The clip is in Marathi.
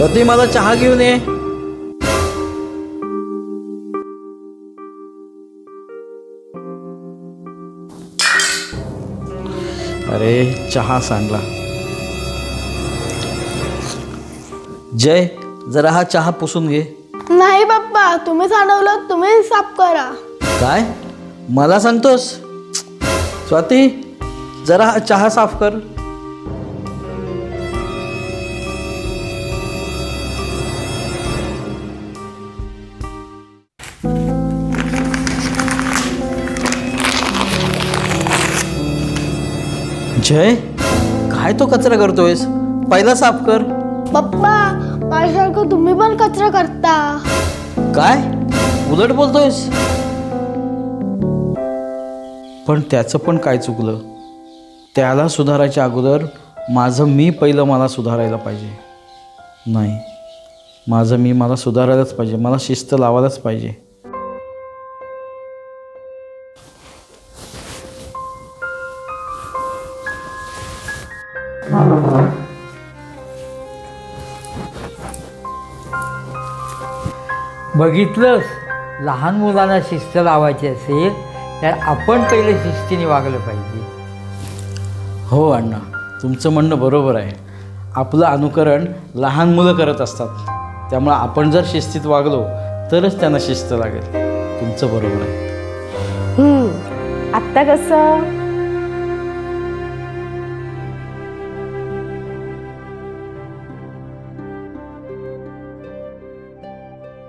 स्वाती मला चहा घेऊन ये. अरे चहा सांडला. जय जरा हा चहा पुसून घे. नाही पप्पा तुम्ही सांडवलं तुम्ही साफ करा. काय? मला सांगतोस? स्वाती जरा हा चहा साफ कर. जय काय तो कचरा करतोयस? पहिला साफ कर. पप्पा माझ्यासारखं तुम्ही पण कचरा करता. काय? उलट बोलतोयस? पण त्याचं पण काय चुकलं? त्याला सुधारायच्या अगोदर माझं मी पहिलं मला सुधारायला पाहिजे. नाही. माझं मी मला सुधारायलाच पाहिजे. मला शिस्त लावायलाच पाहिजे. बघितलंस लहान मुलांना शिस्त लावायची असेल तर आपण पहिले शिस्तीने वागलं पाहिजे. हो अण्णा. तुमचं म्हणणं बरोबर आहे. आपलं अनुकरण लहान मुलं करत असतात. त्यामुळं आपण जर शिस्तीत वागलो तरच त्यांना शिस्त लागेल. तुमचं बरोबर आहे. हम्म, आत्ता कसं?